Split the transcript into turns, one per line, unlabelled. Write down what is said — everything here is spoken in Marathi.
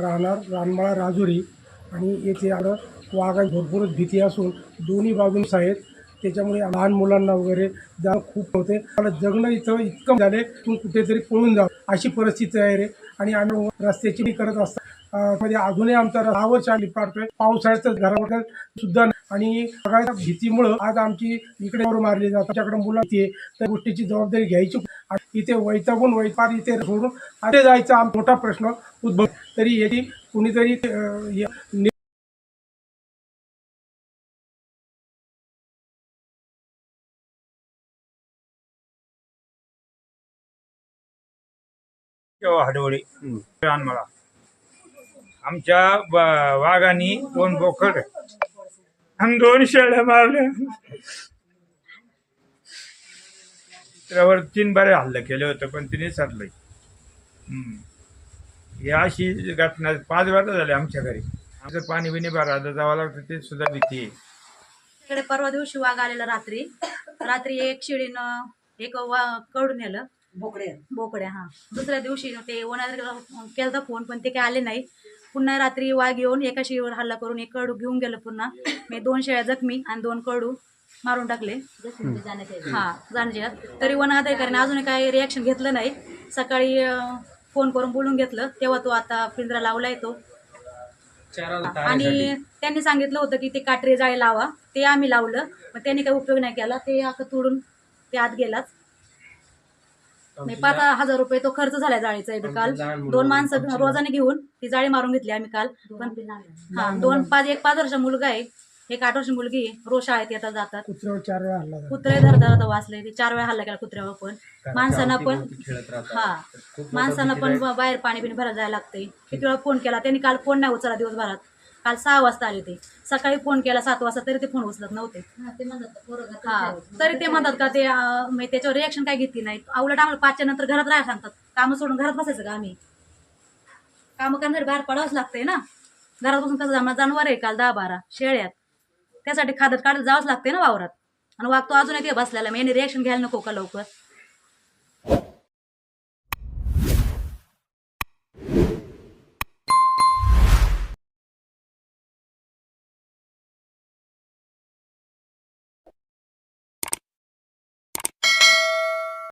राहणार रानमाळा राजुरी आणि येथे आलं वाघा भरपूरच भीती असून दोन्ही बाजूंस आहेत. त्याच्यामुळे लहान मुलांना वगैरे जा खूप होते. मला जगणं इथं इतकं झाले तू कुठेतरी पळून जा अशी परिस्थिती आहे रे. आणि आम्ही रस्त्याची करत असतात म्हणजे अजूनही आमचा दहा वर्ष आम्ही पाडतोय. पावसाळ्यात घरावर सुद्धा नाही. आणि बघायच्या भीतीमुळं आज आमची इकडे मारली जातात. आमच्याकडे मुलं येते. त्या गोष्टीची जबाबदारी घ्यायची. आणि इथे वैतागून वैपार इथे सोडून अरे जायचा आम मोठा प्रश्न उद्भव तरी याची कुणीतरी
हडवळे. रानमळा आमच्या वाघानी दोन बोकड आणि दोन शेळ्या मारल्या. त्यावर तीन बारे हल्ले केले होते पण तिने हम्म. ही अशी घटना पाच वेळा झाली आमच्या घरी. आमचं पाणी बिणी भरायला जावं लागतं ते सुद्धा भीती आहे.
इकडे परवा दिवशी वाघ आलेला रात्री. रात्री एक शिडीनं एक वा कडून नेलं. बोकड्या. बोकड्या हा. दुसऱ्या दिवशी ते ओनाला केलता फोन पण ते काही आले नाही पुन्हा रात्री वाघ येऊन एका शिडीवर हल्ला करून एक कडू घेऊन गेलं पुन्हा. मी दोन शेळ्या जखमी आणि दोन कडू मारून टाकले. हा जाण्याच्या तरी वन अधिकाऱ्याने अजूनही काही रिॲक्शन घेतलं नाही. सकाळी अं, फोन करून बोलून घेतलं. तेव्हा तो आता पिंजरा लावलाय तो. आणि त्यांनी सांगितलं होतं की ते काटरे जाळे लावा. ते आम्ही लावलं. पण त्यांनी काही उपयोग नाही केला. ते आता तोडून ते आत गेलाच. नाही पाच हजार रुपये तो खर्च झाला जाळीचा बी काल. दोन माणसं रोजाने घेऊन ती जाळी मारून घेतली आम्ही काल. पण हा दोन पाच एक पाच वर्ष मुलगा आहे. एक आठ वर्ष मुलगी आहे. रोज शाळेत येतात जातात.
कुत्र्यावर चार वेळा हल्ला झाला.
कुत्रे धरता धरता वाचले. ते चार वेळा हल्ला केला कुत्र्यावर पण. माणसांना पण हा माणसांना पण बाहेर पाणी बिणी भरायला जायला लागते किती वेळा फोन केला. त्यांनी काल फोन नाही उचलला दिवसभरात. काल सहा वाजता आले ते. सकाळी फोन केला सात वाजता तरी ते फोन उचलत नव्हते. हा तरी ते म्हणतात का ते अं, म्हणजे त्याच्यावर रिॲक्शन काय घेतली नाही. उलट आम्हाला पाचच्या नंतर घरात राहायला सांगतात. कामं सोडून घरात बसायचं का आम्ही? कामं करण्यासाठी बाहेर पडावंच लागतंय ना. घरात बसून कसं जमणार जनावर आहे काल दहा बारा शेळ्यात. त्यासाठी खादत काढत जावंच लागते ना वावरात. आणि वाघ तो अजूनही ते बसलेला मी यांनी रिॲक्शन घ्यायला नको का लवकर?